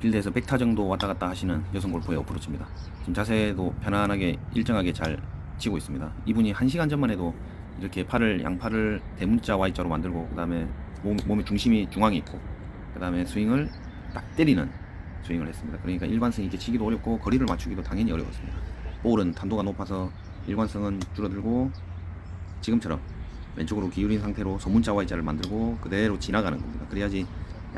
필드에서 100타 정도 왔다 갔다 하시는 여성 골퍼의 어프로치입니다. 지금 자세도 편안하게 일정하게 잘 치고 있습니다. 이분이 1시간 전만 해도 이렇게 팔을 양팔을 대문자 Y자로 만들고 그다음에 몸, 몸의 중심이 중앙에 있고 그다음에 스윙을 딱 때리는 스윙을 했습니다. 그러니까 일관성 있게 치기도 어렵고 거리를 맞추기도 당연히 어려웠습니다. 볼은 탄도가 높아서 일관성은 줄어들고 지금처럼 왼쪽으로 기울인 상태로 소문자 Y자를 만들고 그대로 지나가는 겁니다. 그래야지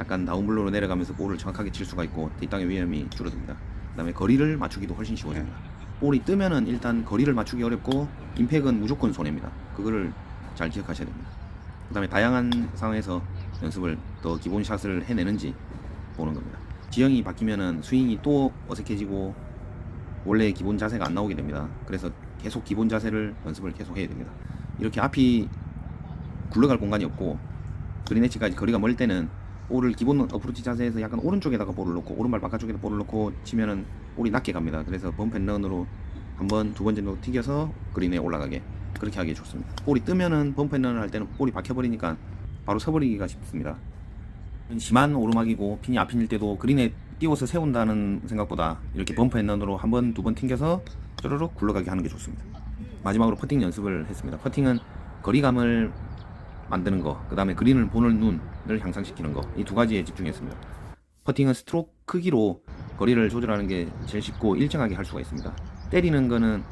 약간 다운블로로 내려가면서 볼을 정확하게 칠 수가 있고 뒷땅의 위험이 줄어듭니다. 그다음에 거리를 맞추기도 훨씬 쉬워집니다. 볼이 뜨면은 일단 거리를 맞추기 어렵고 임팩은 무조건 손해입니다. 그거를 잘 기억하셔야 됩니다. 그다음에 다양한 상황에서 연습을 더 기본 샷을 해내는지 보는 겁니다. 지형이 바뀌면은 스윙이 또 어색해지고 원래 기본 자세가 안 나오게 됩니다. 그래서 계속 기본 자세를 연습을 계속 해야 됩니다. 이렇게 앞이 굴러갈 공간이 없고 그린 엣지까지 거리가 멀 때는 볼을 기본 어프로치 자세에서 약간 오른쪽에다가 볼을 놓고 오른발 바깥쪽에다 볼을 놓고 치면은 볼이 낮게 갑니다. 그래서 범펜런으로 한 번, 두 번 정도 튀겨서 그린에 올라가게 그렇게 하기 좋습니다. 볼이 뜨면은 범펜런을 할 때는 볼이 박혀버리니까 바로 서버리기가 쉽습니다. 심한 오르막이고 핀이 앞핀일 때도 그린에 띄워서 세운다는 생각보다 이렇게 범퍼 앤런으로 한 번, 두 번 튕겨서 쪼르륵 굴러가게 하는 게 좋습니다. 마지막으로 퍼팅 연습을 했습니다. 퍼팅은 거리감을 만드는 거, 그 다음에 그린을 보는 눈 을 향상시키는 거, 이두 가지에 집중했습니다. 퍼팅은 스트로크 크기로 거리를 조절하는 게 제일 쉽고 일정하게 할 수가 있습니다. 때리는 거는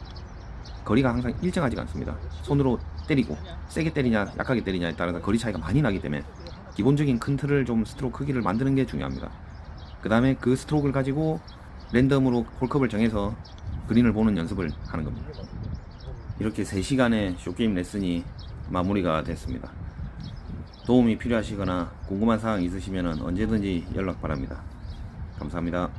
거리가 항상 일정하지가 않습니다. 손으로 때리고 세게 때리냐 약하게 때리냐에 따라서 거리 차이가 많이 나기 때문에 기본적인 큰 틀을 좀 스트로크 크기를 만드는 게 중요합니다. 그 다음에 그 스트로크를 가지고 랜덤으로 홀컵을 정해서 그린을 보는 연습을 하는 겁니다. 이렇게 3시간의 쇼게임 레슨이 마무리가 됐습니다. 도움이 필요하시거나 궁금한 사항 있으시면 언제든지 연락 바랍니다. 감사합니다.